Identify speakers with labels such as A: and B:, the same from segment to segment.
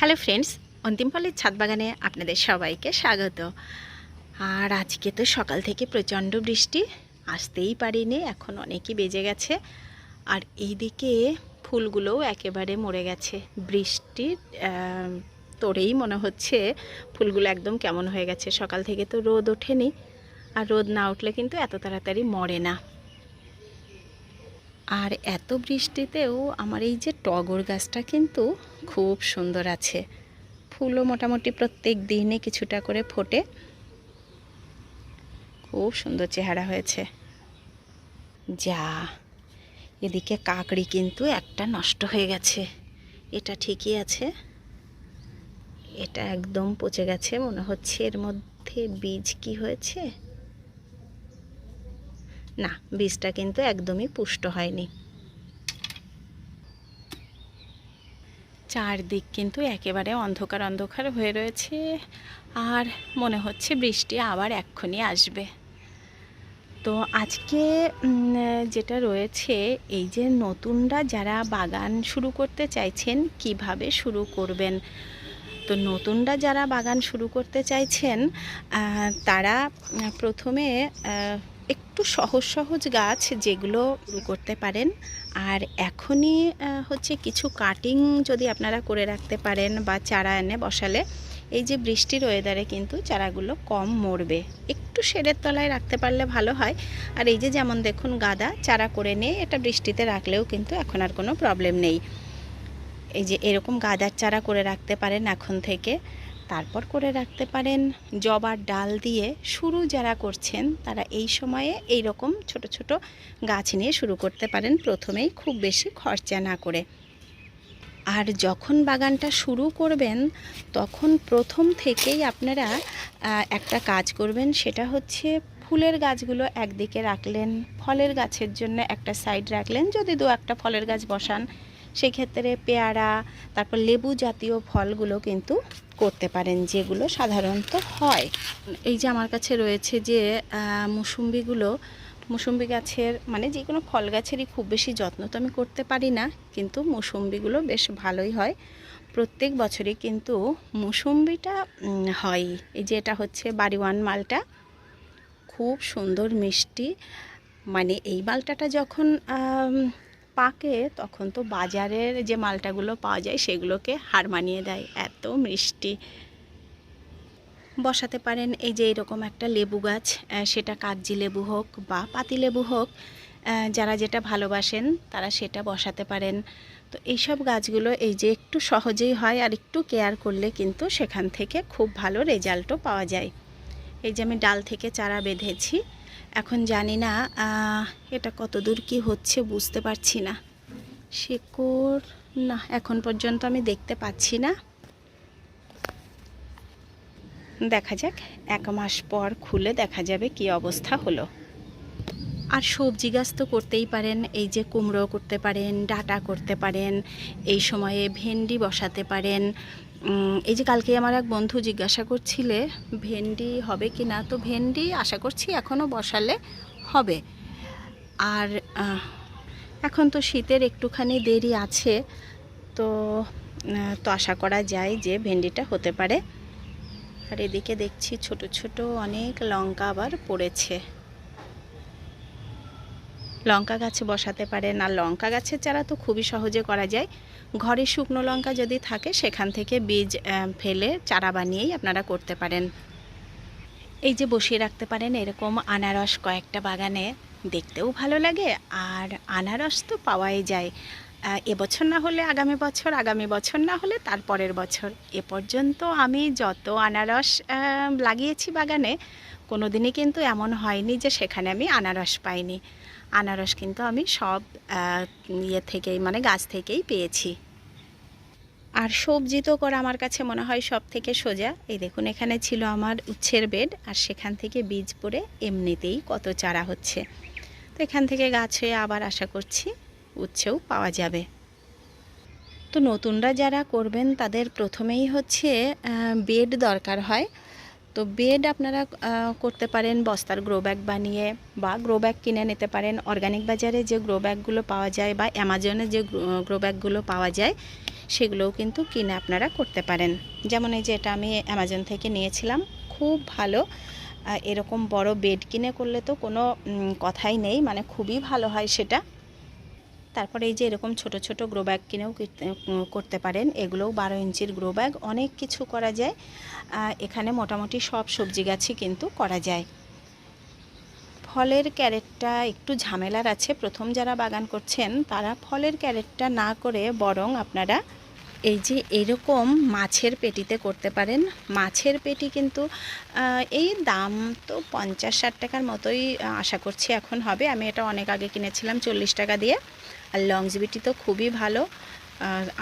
A: Hello friends, অন্তিম ফলের ছাদ বাগানে আপনাদের সবাইকে স্বাগত। আর আজকে তো সকাল থেকে প্রচণ্ড বৃষ্টি, আসতেই পারিনি, এখন অনেকই বেজে গেছে। আর এইদিকে ফুলগুলোও একেবারে মরে গেছে। বৃষ্টির তোরেই মনে হচ্ছে ফুলগুলো একদম কেমন হয়ে গেছে। সকাল থেকে তো রোদ ওঠেনি, আর রোদ না উঠলে কিন্তু এত তাড়াতাড়ি মরে না। আর এত বৃষ্টিতেও আমার এই যে টগর গাছটা কিন্তু খুব সুন্দর আছে। ফুলও মোটামুটি প্রত্যেক দিনে কিছুটা করে ফোটে। খুব সুন্দর চেহারা হয়েছে। যা, এদিকে কাকড়ি কিন্তু একটা নষ্ট হয়ে গেছে। এটা ঠিকই আছে। এটা একদম পচে গেছে। মনে হচ্ছে এর মধ্যে বীজ কি হয়েছে? না, বীজটা কিন্তু একদমই পুষ্ট হয়নি। চারদিক কিন্তু একেবারে অন্ধকার অন্ধকার হয়ে রয়েছে, আর মনে হচ্ছে বৃষ্টি আবার এক্ষুনি আসবে। তো আজকে যেটা রয়েছে, এই যে নতুনরা যারা বাগান শুরু করতে চাইছেন, কীভাবে শুরু করবেন? তো নতুনরা যারা বাগান শুরু করতে চাইছেন তারা প্রথমে একটু সহজ সহজ গাছ যেগুলো করতে পারেন। আর এখনই হচ্ছে কিছু কাটিং যদি আপনারা করে রাখতে পারেন বা চারা এনে বসালে, এই যে বৃষ্টির ওয়েদারে কিন্তু চারাগুলো কম মরবে। একটু শেডের তলায় রাখতে পারলে ভালো হয়। আর এই যে যেমন দেখুন গাদা, চারা করে নিয়ে এটা বৃষ্টিতে রাখলেও কিন্তু এখন আর কোনো প্রবলেম নেই। এই যে এরকম গাদার চারা করে রাখতে পারেন এখন থেকে। তারপর করে রাখতে পারেন। জবার ডাল দিয়ে শুরু যারা করছেন, তারা এই সময়ে এই রকম ছোট ছোট গাছ নিয়ে শুরু করতে পারেন প্রথমেই খুব বেশি খরচা না করে। আর যখন বাগানটা শুরু করবেন, তখন প্রথম থেকেই আপনারা একটা কাজ করবেন, সেটা হচ্ছে ফুলের গাছগুলো একদিকে রাখলেন, ফলের গাছের জন্য একটা সাইড রাখলেন, যদি দু একটা ফলের গাছ বসান সেক্ষেত্রে পেয়ারা, তারপর লেবু জাতীয় ফলগুলো কিন্তু করতে পারেন, যেগুলো সাধারণত হয়। এই যে আমার কাছে রয়েছে যে মুসুম্বিগুলো, মুসুম্বি গাছের মানে যে কোনো ফল গাছেরই খুব বেশি যত্ন তো আমি করতে পারি না, কিন্তু মুসুম্বিগুলো বেশ ভালোই হয়। প্রত্যেক বছরই কিন্তু মুসুম্বিটা হয়। এই যে এটা হচ্ছে বাড়িওয়ান মালটা, খুব সুন্দর মিষ্টি। মানে এই মালটাটা যখন পাকে তখন তো বাজারের যে মালটাগুলো পাওয়া যায় সেগুলোকে হার মানিয়ে দেয়। এত মিষ্টি। বসাতে পারেন এই যে এরকম একটা লেবু গাছ সেটা কাগজি লেবু হোক বা পাতি লেবু হোক যারা যেটা ভালোবাসেন তারা সেটা বসাতে পারেন। তো এইসব গাছগুলো এই যে একটু সহজেই হয় আর একটু কেয়ার করলে কিন্তু সেখান থেকে খুব ভালো রেজাল্টও পাওয়া যায়। এই যে আমি ডাল থেকে চারা বেঁধেছি এখন জানি না এটা কত দূর কী হচ্ছে বুঝতে পারছি না। শেকড়, না, এখন পর্যন্ত আমি দেখতে পাচ্ছি না। দেখা যাক, এক মাস পর খুলে দেখা যাবে কি অবস্থা হলো। আর সবজি গাছ তো করতেই পারেন, এই যে কুমড়ো করতে পারেন, ডাটা করতে পারেন, এই সময়ে ভেন্ডি বসাতে পারেন এই যে কালকে আমার এক বন্ধু জিজ্ঞাসা করছিলে, ভেন্ডি হবে কি না? তো ভেন্ডি আশা করছি এখনও বসালে হবে। আর এখন তো শীতের একটুখানি দেরি আছে, তো তো আশা করা যায় যে ভেন্ডিটা হতে পারে। আর এদিকে দেখছি ছোট ছোট অনেক লঙ্কা আবার পড়েছে। লঙ্কা গাছে বসাতে পারেন। আর লঙ্কা গাছের চারা তো খুবই সহজে করা যায়। ঘরে শুকনো লঙ্কা যদি থাকে, সেখান থেকে বীজ ফেলে চারা বানিয়েই আপনারা করতে পারেন। এই যে বসিয়ে রাখতে পারেন এরকম আনারস কয়েকটা বাগানে, দেখতেও ভালো লাগে। আর আনারস তো পাওয়াই যায়। এবছর না হলে আগামী বছর আগামী বছর না হলে তারপরের বছর। এ পর্যন্ত আমি যত আনারস লাগিয়েছি বাগানে কোনো দিনই কিন্তু এমন হয়নি যে সেখানে আমি আনারস পাইনি। আনারস কিন্তু আমি সব ইয়ে থেকেই মানে গাছ থেকেই পেয়েছি। আর সবজি তো করা আমার কাছে মনে হয় সব থেকে সোজা। এই দেখুন, এখানে ছিল আমার উচ্ছের বেড, আর সেখান থেকে বীজ পড়ে এমনিতেই কত চারা হচ্ছে। তো এখান থেকে গাছ হয়ে আবার আশা করছি উচ্ছেও পাওয়া যাবে। তো নতুনরা যারা করবেন, তাদের প্রথমেই হচ্ছে বেড দরকার হয়। তো বেড আপনারা করতে পারেন বস্তার গ্রো ব্যাগ বানিয়ে বা গ্রো ব্যাগ কিনে নিতে পারেন। অর্গানিক বাজারে যে গ্রো ব্যাগগুলো পাওয়া যায় বা অ্যামাজনে যে গ্রো ব্যাগগুলো পাওয়া যায়, সেগুলোও কিন্তু কিনে আপনারা করতে পারেন। যেমন এই যে এটা আমি অ্যামাজন থেকে নিয়েছিলাম, খুব ভালো। এরকম বড় বেড কিনে করলে তো কোনো কথাই নেই মানে খুবই ভালো হয় সেটা। তারপরে এই যে এরকম ছোট ছোট গ্রো ব্যাগ কিনেও করতে পারেন। এগুলোও বারো ইঞ্চির গ্রো ব্যাগ অনেক কিছু করা যায়। এখানে মোটামুটি সব সবজি গাছই কিন্তু করা যায়। ফলের ক্যারেটটা একটু ঝামেলার আছে। প্রথম যারা বাগান করছেন, তারা ফলের ক্যারেটটা না করে বরং আপনারা এই যে এরকম মাছের পেটিতে করতে পারেন। মাছের পেটি কিন্তু এই দাম তো পঞ্চাশ ষাট টাকার মতোই, আশা করছি এখন হবে। আমি এটা অনেক আগে কিনেছিলাম, চল্লিশ টাকা দিয়ে। আর লংজিবিটি তো খুবই ভালো।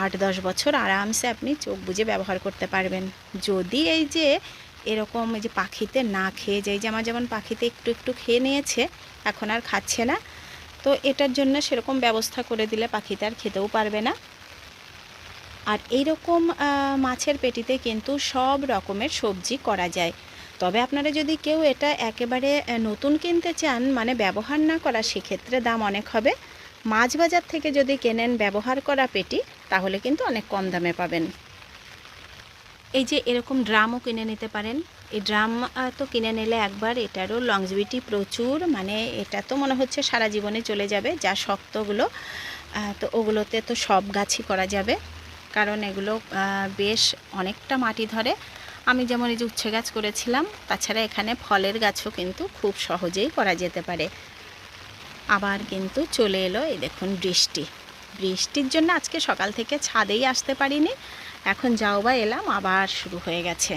A: আট দশ বছর আরামসে আপনি চোখ বুজে ব্যবহার করতে পারবেন। যদি এই যে এরকম যে পাখিতে না খেয়ে যায় যেমন যেমন পাখিতে একটু একটু খেয়ে নিয়েছে, এখন আর খাচ্ছে না। তো এটার জন্য সেরকম ব্যবস্থা করে দিলে পাখিতে আর খেতেও পারবে না। আর এইরকম মাছের পেটিতে কিন্তু সব রকমের সবজি করা যায়। তবে আপনারা যদি কেউ এটা একেবারে নতুন কিনতে চান মানে ব্যবহার না করা, সেক্ষেত্রে দাম অনেক হবে। মাছ বাজার থেকে যদি কেনেন ব্যবহার করা পেটি, তাহলে কিন্তু অনেক কম দামে পাবেন। এই যে এরকম ড্রামও কিনে নিতে পারেন। এই ড্রাম তো কিনে নিলে একবার এটারও লংজিবিটি প্রচুর মানে এটা তো মনে হচ্ছে সারা জীবনে চলে যাবে, যা শক্তগুলো তো ওগুলোতে তো সব গাছই করা যাবে। কারণ এগুলো বেশ অনেকটা মাটি ধরে। আমি যেমন এই যে উচ্ছে গাছ করেছিলাম, তাছাড়া এখানে ফলের গাছও কিন্তু খুব সহজেই করা যেতে পারে। আবার কিন্তু চলে এলো এই দেখুন বৃষ্টি। বৃষ্টির জন্য আজকে সকাল থেকে ছাদেই আসতে পারিনি। এখন যাও বা এলাম, আবার শুরু হয়ে গেছে।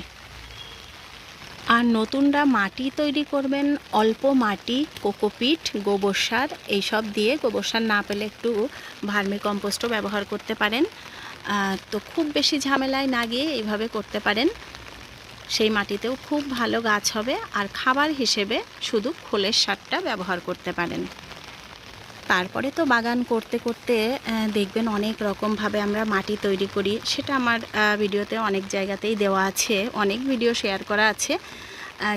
A: আর নতুনরা মাটি তৈরি করবেন, অল্প মাটি, কোকোপিট, গোবর সার, এইসব দিয়ে গোবর সার না পেলে একটু ভার্মি কম্পোস্টও ব্যবহার করতে পারেন। তো খুব বেশি ঝামেলায় না গিয়ে এইভাবে করতে পারেন। সেই মাটিতেও খুব ভালো গাছ হবে। আর খাবার হিসেবে শুধু খোলের সারটা ব্যবহার করতে পারেন। তারপরে তো বাগান করতে করতে দেখবেন অনেক রকমভাবে আমরা মাটি তৈরি করি। সেটা আমার ভিডিওতে অনেক জায়গাতেই দেওয়া আছে, অনেক ভিডিও শেয়ার করা আছে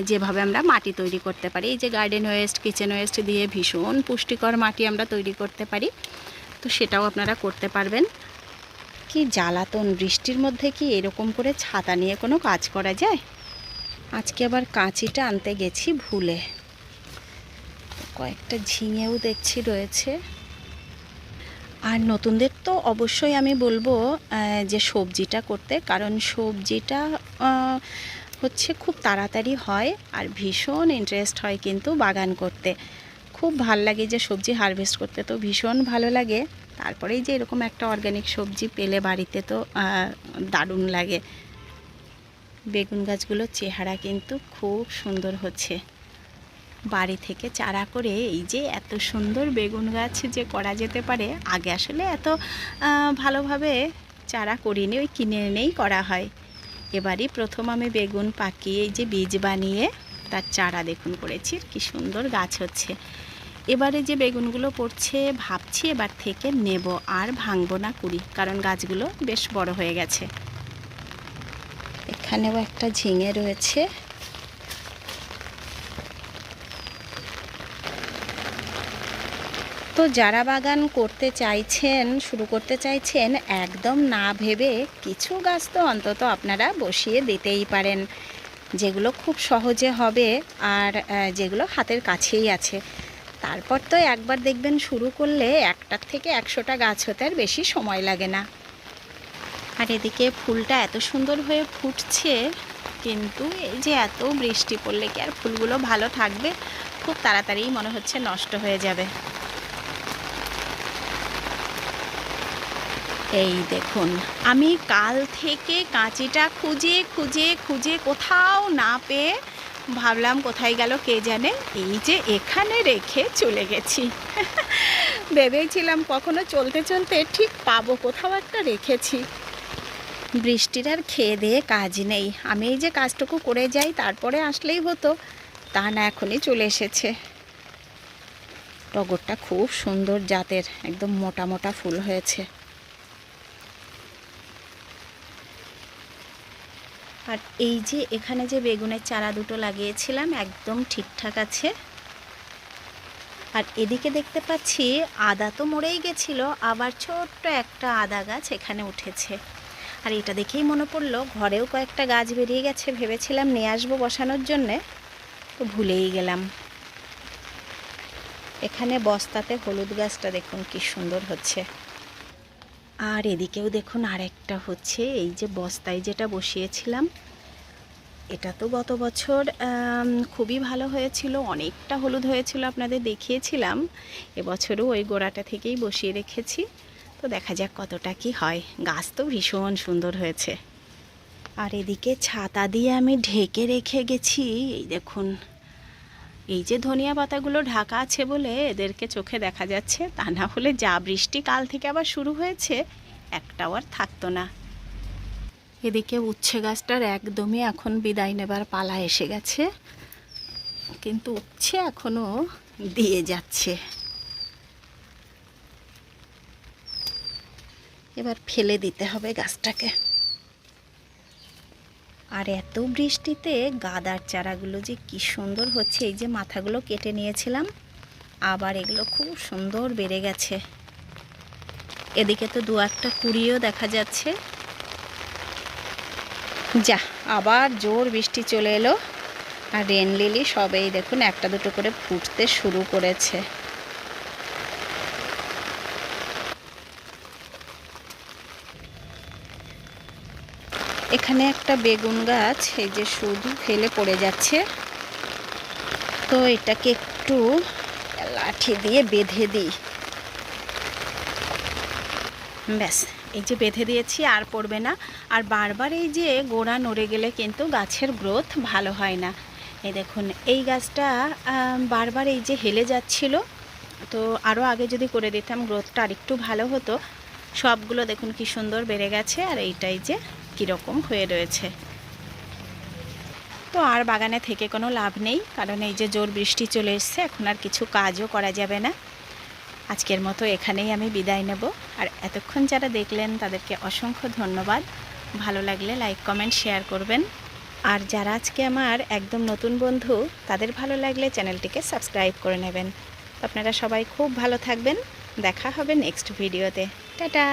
A: যেভাবে আমরা মাটি তৈরি করতে পারি। এই যে গার্ডেন ওয়েস্ট কিচেন ওয়েস্ট দিয়ে ভীষণ পুষ্টিকর মাটি আমরা তৈরি করতে পারি। তো সেটাও আপনারা করতে পারবেন। কি জ্বালাতন বৃষ্টির মধ্যে কি এরকম করে ছাতা নিয়ে কোনো কাজ করা যায়? আজকে আবার কাঁচিটা আনতে গেছি ভুলে। কয়েকটা ঝিঙেও দেখছি রয়েছে। আর নতুনদের তো অবশ্যই আমি বলব যে সবজিটা করতে, কারণ সবজিটা হচ্ছে খুব তাড়াতাড়ি হয় আর ভীষণ ইন্টারেস্ট হয় কিন্তু বাগান করতে। খুব ভালো লাগে যে সবজি হারভেস্ট করতে, তো ভীষণ ভালো লাগে। তারপরেই যে এরকম একটা অর্গ্যানিক সবজি পেলে বাড়িতে তো দারুণ লাগে। বেগুন গাছগুলোর চেহারা কিন্তু খুব সুন্দর হচ্ছে। বাড়ি থেকে চারা করে এই যে এত সুন্দর বেগুন গাছ যে করা যেতে পারে, আগে আসলে এত ভালোভাবে চারা করিনি, ওই কিনে এনেই করা হয়। এবারই প্রথম আমি বেগুন পাকিয়ে এই যে বীজ বানিয়ে তার চারা দেখুন করেছি, কি সুন্দর গাছ হচ্ছে। এবারে যে বেগুনগুলো পড়ছে, ভাবছি এবার থেকে নেব, আর ভাঙবো না কুড়ি, কারণ গাছগুলো বেশ বড় হয়ে গেছে। এখানেও একটা ঝিঙে রয়েছে। তো যারা বাগান করতে চাইছেন, শুরু করতে চাইছেন, একদম না ভেবে কিছু গাছ তো অন্তত আপনারা বসিয়ে দিতেই পারেন। যেগুলো খুব সহজে হবে আর যেগুলো হাতের কাছেই আছে। তারপর তো একবার দেখবেন শুরু করলে একটার থেকে একশোটা গাছ হতে আর বেশি সময় লাগে না। আর এদিকে ফুলটা এত সুন্দর হয়ে ফুটছে, কিন্তু এই যে এত বৃষ্টি পড়লে কি আর ফুলগুলো ভালো থাকবে? খুব তাড়াতাড়ি মনে হচ্ছে নষ্ট হয়ে যাবে। এই দেখুন, আমি কাল থেকে কাঁচিটা খুঁজে খুঁজে খুঁজে কোথাও না পেয়ে ভাবলাম কোথায় গেল কে জানে, এই যে এখানে রেখে চলে গেছি। ভেবেছিলাম কখনো চলতে চলতে ঠিক পাবো, কোথাও একটা রেখেছি। বৃষ্টির আর খেয়ে দিয়ে কাজ নেই, আমি এই যে কাজটুকু করে যাই, তারপরে আসলেই হতো, তা না এখনই চলে এসেছে। টগরটা খুব সুন্দর জাতের, একদম মোটা মোটা ফুল হয়েছে। আর এই যে এখানে যে বেগুনের চারা দুটো লাগিয়েছিলাম, একদম ঠিকঠাক আছে। আর এদিকে দেখতে পাচ্ছি আদা তো মরেই গেছিল, আবার ছোট্ট একটা আদা গাছ এখানে উঠেছে। আর এটা দেখেই মনে পড়ল, ঘরেও কয়েকটা গাছ বেরিয়ে গেছে, ভেবেছিলাম নিয়ে আসব বসানোর জন্যে, তো ভুলেই গেলাম। এখানে বস্তাতে হলুদ গাছটা দেখুন কি সুন্দর হচ্ছে। আর এদিকেও দেখুন আরেকটা হচ্ছে এই যে বস্তায় যেটা বসিয়েছিলাম। এটা তো গত বছর খুবই ভালো হয়েছিল, অনেকটা হলুদ হয়েছিল আপনাদের দেখিয়েছিলাম। এবছরও ওই গোড়াটা থেকেই বসিয়ে রেখেছি। তো দেখা যাক কতটা কি হয়। গাছ তো ভীষণ সুন্দর হয়েছে। আর এদিকে ছাতা দিয়ে আমি ঢেকে রেখে গেছি, এই দেখুন। এই যে ধনিয়া পাতাগুলো ঢাকা আছে বলে এদেরকে চোখে দেখা যাচ্ছে, তা না হলে যা বৃষ্টি কাল থেকে আবার শুরু হয়েছে, একটাও আর থাকতো না। এদিকে উচ্ছে গাছটার একদমই এখন বিদায় নেবার পালা এসে গেছে, কিন্তু উচ্ছে এখনও দিয়ে যাচ্ছে। এবার ফেলে দিতে হবে গাছটাকে। আর এত বৃষ্টিতে গাদার চারাগুলো যে কি সুন্দর হচ্ছে, এই যে মাথাগুলো কেটে নিয়েছিলাম, আবার এগুলো খুব সুন্দর বেড়ে গেছে। এদিকে তো দু একটা কুড়িও দেখা যাচ্ছে। যা, আবার জোর বৃষ্টি চলে এলো। আর রেন লিলি সবেই দেখুন একটা দুটো করে ফুটতে শুরু করেছে। এখানে একটা বেগুন গাছ, এই যে শুধু ফেলে পড়ে যাচ্ছে। তো এটাকে একটু লাঠি দিয়ে বেঁধে দিই। ব্যাস, এই যে বেঁধে দিয়েছি, আর পড়বে না। আর বারবার এই যে গোড়া নড়ে গেলে কিন্তু গাছের গ্রোথ ভালো হয় না। এই দেখুন, এই গাছটা বারবার এই যে হেলে যাচ্ছিল। তো আরও আগে যদি করে দিতাম, গ্রোথটা আরেকটু ভালো হতো। সবগুলো দেখুন কি সুন্দর বেড়ে গেছে, আর এইটাই যে কীরকম হয়ে রয়েছে। তো আর বাগানে থেকে কোনো লাভ নেই, কারণ এই যে জোর বৃষ্টি চলে এসছে, এখন আর কিছু কাজও করা যাবে না। আজকের মতো এখানেই আমি বিদায় নেব। আর এতক্ষণ যারা দেখলেন, তাদেরকে অসংখ্য ধন্যবাদ। ভালো লাগলে লাইক, কমেন্ট, শেয়ার করবেন। আর যারা আজকে আমার একদম নতুন বন্ধু, তাদের ভালো লাগলে চ্যানেলটিকে সাবস্ক্রাইব করে নেবেন। আপনারা সবাই খুব ভালো থাকবেন। দেখা হবে নেক্সট ভিডিওতে। টাটা!